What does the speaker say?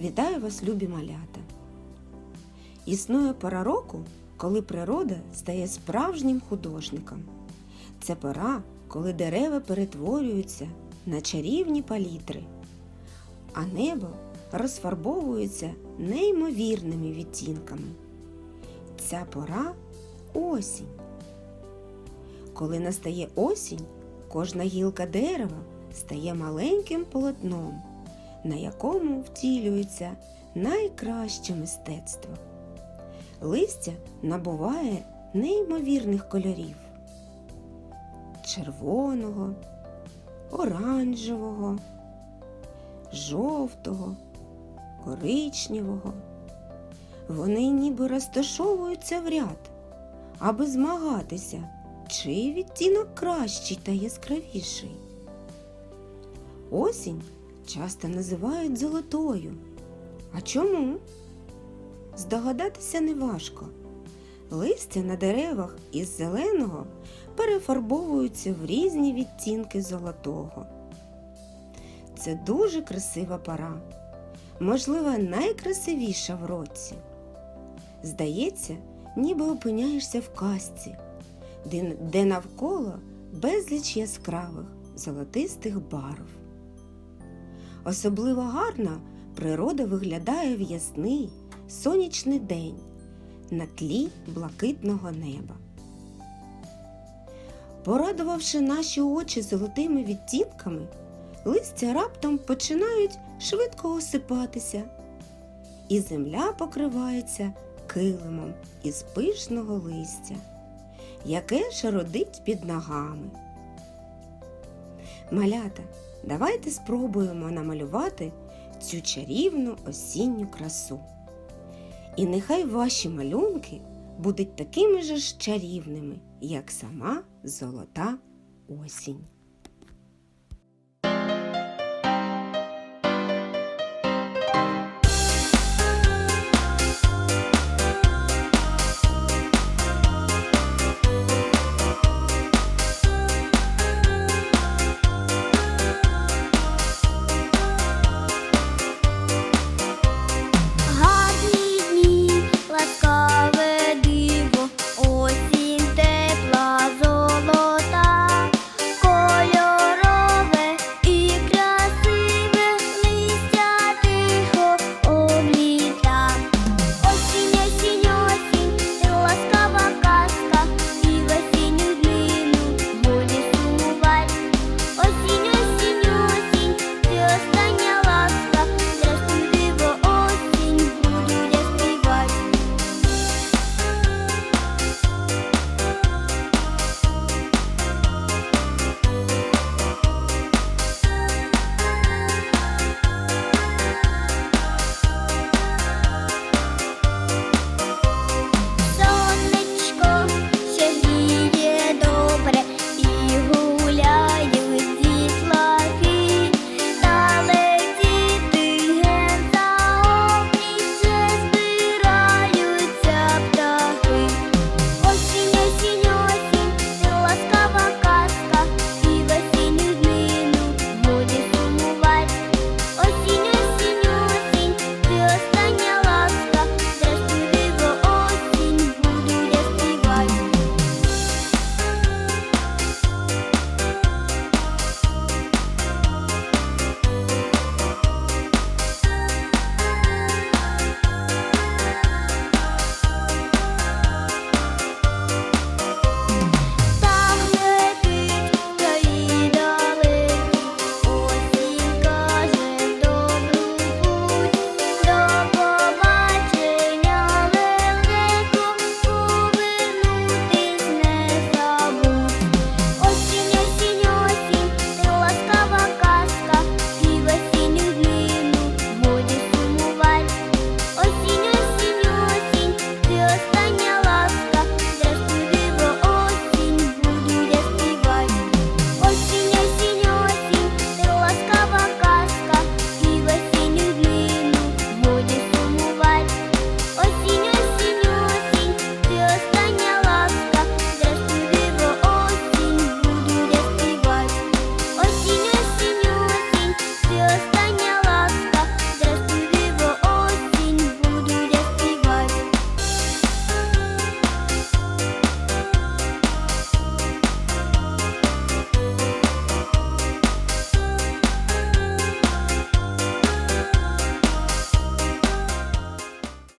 Вітаю вас, любі малята! Існує пора року, коли природа стає справжнім художником. Це пора, коли дерева перетворюються на чарівні палітри, а небо розфарбовується неймовірними відтінками. Ця пора осінь. Коли настає осінь, кожна гілка дерева стає маленьким полотном, на якому втілюється найкраще мистецтво. Листя набуває неймовірних кольорів червоного, оранжевого, жовтого, коричневого. Вони ніби розташовуються в ряд, аби змагатися, чий відтінок кращий та яскравіший. Осінь часто називають золотою. А чому? Здогадатися неважко. Листя на деревах із зеленого перефарбовуються в різні відтінки золотого. Це дуже красива пора, можливо, найкрасивіша в році. Здається, ніби опиняєшся в казці, де, навколо безліч яскравих золотистих барв. Особливо гарно природа виглядає в ясний сонячний день на тлі блакитного неба. Порадувавши наші очі золотими відтінками, листя раптом починають швидко осипатися, і земля покривається килимом із пишного листя, яке шародить під ногами. Малята, давайте спробуємо намалювати цю чарівну осінню красу. І нехай ваші малюнки будуть такими ж чарівними, як сама золота осінь.